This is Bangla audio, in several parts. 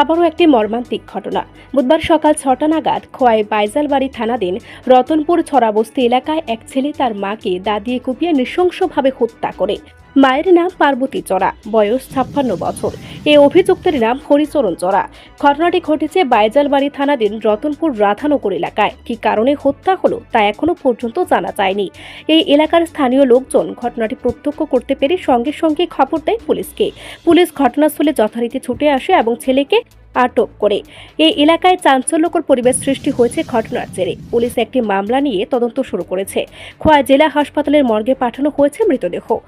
আবারও একটি মর্মান্তিক ঘটনা। বুধবার সকাল ছটা নাগাদ খোয়াই বাইজালবাড়ি থানাধীন রতনপুর ছড়াবস্তি এলাকায় এক ছেলে তার মাকে দাদিয়ে কুপিয়ে নৃশংসভাবে হত্যা করে। মায়ের নাম পার্বতী চড়া, বয়স ছাপ্পান্ন বছর। এই অভিযুক্তের নাম হরিচরণ চড়া। ঘটনাটি ঘটেছে বাইজালবাড়ি থানাধীন রতনপুর রাধানগর এলাকায়। কি কারণে হত্যা হলো তা এখনও পর্যন্ত জানা যায়নি। এই এলাকার স্থানীয় লোকজন ঘটনাটি প্রত্যক্ষ করতে পেরে সঙ্গে সঙ্গে খবর দেয় পুলিশকে। পুলিশ ঘটনাস্থলে যথারীতি ছুটে আসে এবং ছেলেকে আটক করে। এই এলাকায় চাঞ্চল্যকর পরিবেশ সৃষ্টি হয়েছে ঘটনার জেরে। পুলিশ একটি মামলা নিয়ে তদন্ত শুরু করেছে। খোয়া জেলা হাসপাতালের মর্গে পাঠানো হয়েছে মৃতদেহ।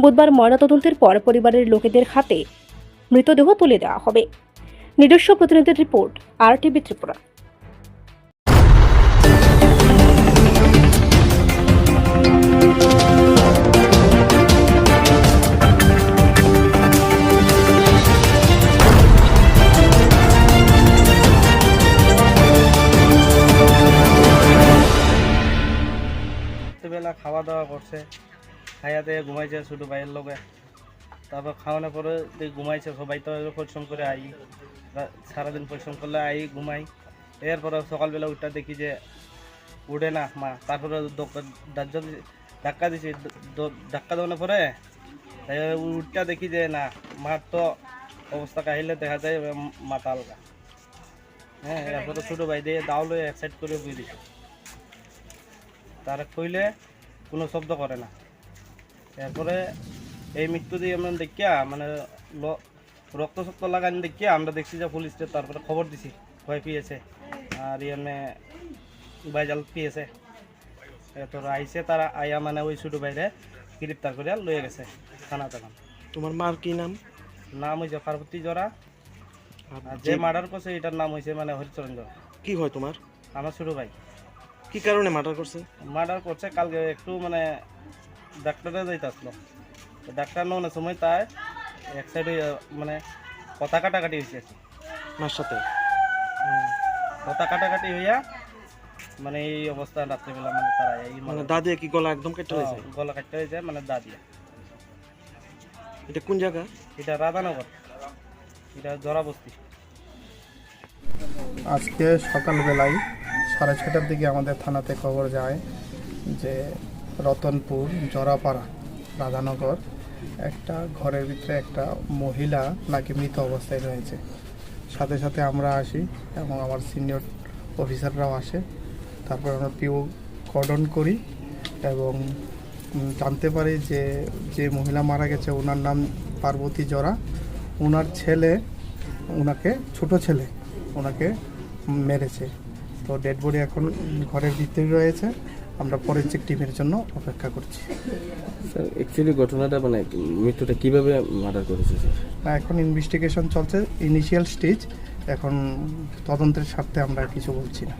বুধবার ময়নাতদন্তের পর পরিবারের লোকেদের হাতে মৃতদেহ তুলে দেওয়া হবে। নিজস্ব প্রতিনিধির রিপোর্ট আর টিভি ত্রিপুরা। রাত্রিবেলা খাওয়া দাওয়া করছে। খাইয়াতে ঘুমাইছে ছোটো ভাইয়ের লগে। তারপর খাওয়ানোর পরে দিয়ে ঘুমাইছে, সবাই তো পরিশ্রম করে আই। সারাদিন পরিশ্রম করলে আই, ঘুমাই। এরপরে সকালবেলা উঠটা দেখি যে উঠে না, মা। তারপরে ধাক্কা দিছি। ধাক্কা দেওয়ানোর পরে উঠটা দেখি যে না, মার তো অবস্থা কাহিলে দেখা যায় আলগা হ্যাঁ এরপরে ছোটো ভাই দিয়ে দাও দাউলে এক সাইড করে বুঝে তারা কইলে কোনো শব্দ করে না। এরপরে এই মৃত্যু দিয়ে আমরা দেখিয়া মানে রক্ত শক্ত লাগানি দেখিয়া আমরা দেখছি যে পুলিশকে তারপরে খবর দিছি ভয় পেয়েছে। আর ইয়ানে বাইজাল পেয়েছে। এরপর আইসে তারা আইয়া মানে ওই ছোটো বাইরে গ্রেপ্তার করে লয়ে গেছে থানা তখন তোমার মার কি নাম? নাম হয়েছে পার্বতী জরা আর আর যে মার্ডার করছে এটার নাম হয়েছে মানে হরিচরণ জরা কি হয় তোমার? আমার ছোটো ভাই। কি কারণে মার্ডার করছে? মার্ডার করছে কালকে একটু মানে ডাক্তারে যাইতে আসলো ডাক্তার নেওয়ার সময় তাই এক সাইডে মানে কথা কাটাকাটি হয়েছে আর কি। মার সাথে। কথা কাটাকাটি হইয়া মানে এই অবস্থা রাত্রিবেলা মানে তারা এই মানে মানে দাদি কি গলা একদম কেটে হয়েছে গলা কাটতে হয়েছে মানে দাদিয়া। এটা কোন জায়গা? এটা রাধানগর। এটা জরাবস্তি আজকে সকালবেলায় সাড়ে ছটার দিকে আমাদের থানাতে খবর যায় যে রতনপুর, জরাপাড়া, রাধানগর একটা ঘরের ভিতরে একটা মহিলা নাকি মৃত অবস্থায় রয়েছে। সাথে সাথে আমরা আসি এবং আমার সিনিয়র অফিসাররাও আসে। তারপর আমরা পিও কর্ডন করি এবং জানতে পারি যে যে মহিলা মারা গেছে, ওনার নাম পার্বতী জরা। ওনার ছেলে, ওনাকে ছোট ছেলে, ওনাকে মেরেছে। তো ডেড বডি এখন ঘরের ভিতরে রয়েছে। আমরা ফরেন্সিক টিমের জন্য অপেক্ষা করছি। স্যার অ্যাকচুয়ালি ঘটনাটা মানে মৃত্যুটা কীভাবে মার্ডার করেছে স্যার এখন ইনভেস্টিগেশন চলছে। ইনিশিয়াল স্টেজ এখন তদন্তের স্বার্থে আমরা কিছু বলছি না।